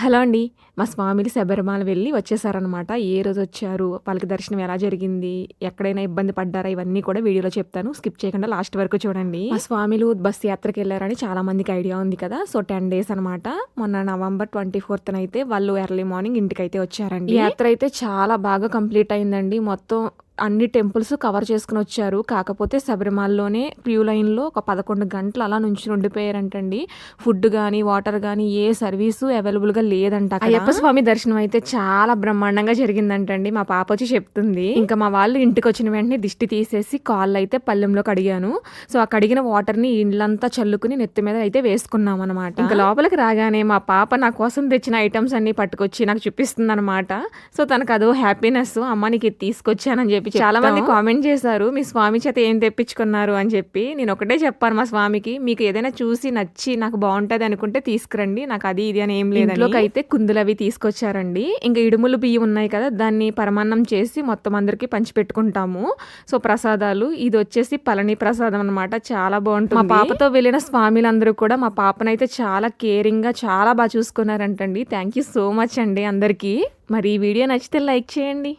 Hello అండి. మా స్వామిలు శబరిమల వెళ్ళి వచ్చేసారనమాట ఏ రోజు వచ్చారు? వాళ్ళకి దర్శనం ఎలా జరిగింది? ఎక్కడైనా ఇబ్బంది పడ్డారా? ఇవన్నీ కూడా వీడియోలో చెప్తాను. స్కిప్ చేయకుండా లాస్ట్ వరకు చూడండి. మా స్వామిలు బస్ యాత్రకి వెళ్ళారని చాలా మందికి ఐడియా ఉంది కదా. సో టెన్ డేస్ అనమాట మొన్న నవంబర్ ట్వంటీ ఫోర్త్ అయితే వాళ్ళు ఎర్లీ మార్నింగ్ ఇంటికి అయితే వచ్చారండి. యాత్ర అయితే చాలా బాగా కంప్లీట్ అయిందండి. మొత్తం అన్ని టెంపుల్స్ కవర్ చేసుకుని వచ్చారు. కాకపోతే శబరిమలలోనే క్యూ లైన్లో ఒక పదకొండు గంటలు అలా నుంచి ఉండిపోయారంటండి. ఫుడ్ కానీ వాటర్ కానీ ఏ సర్వీసు అవైలబుల్గా లేదంట. అయ్యప్ప స్వామి దర్శనం అయితే చాలా బ్రహ్మాండంగా జరిగిందంటండి. మా పాప వచ్చి చెప్తుంది. ఇంకా మా వాళ్ళు ఇంటికి వచ్చిన వెంటనే దిష్టి తీసేసి కాళ్ళు అయితే పళ్ళెంలో కడిగాను. సో ఆ కడిగిన వాటర్ని ఇళ్ళంతా చల్లుకుని నెత్తి మీద అయితే వేసుకున్నాం అనమాట ఇంకా లోపలికి రాగానే మా పాప నా కోసం తెచ్చిన ఐటమ్స్ అన్ని పట్టుకొచ్చి నాకు చూపిస్తుంది అనమాట సో తనకు అదో హ్యాపీనెస్ అమ్మ నీకు తీసుకొచ్చానని చెప్పి చాలా మంది కామెంట్ చేశారు మీ స్వామి చేత ఏం తెప్పించుకున్నారు? అని చెప్పి. నేను ఒకటే చెప్పాను మా స్వామికి మీకు ఏదైనా చూసి నచ్చి నాకు బాగుంటది అనుకుంటే తీసుకురండి నాకు అది ఇది అని ఏం లేదు అయితే కుందులు అవి తీసుకొచ్చారండి. ఇంకా ఇడుములు బియ్యం ఉన్నాయి కదా దాన్ని పరమాన్నం చేసి మొత్తం అందరికి పంచిపెట్టుకుంటాము. సో ప్రసాదాలు ఇది వచ్చేసి పళని ప్రసాదం అనమాట చాలా బాగుంటుంది. మా పాపతో వెళ్ళిన స్వామిలందరూ కూడా మా పాపనైతే చాలా కేరింగ్గా చాలా బాగా చూసుకున్నారంటండి. థ్యాంక్ యూ సో మచ్ అండి అందరికీ. మరి ఈ వీడియో నచ్చితే లైక్ చేయండి.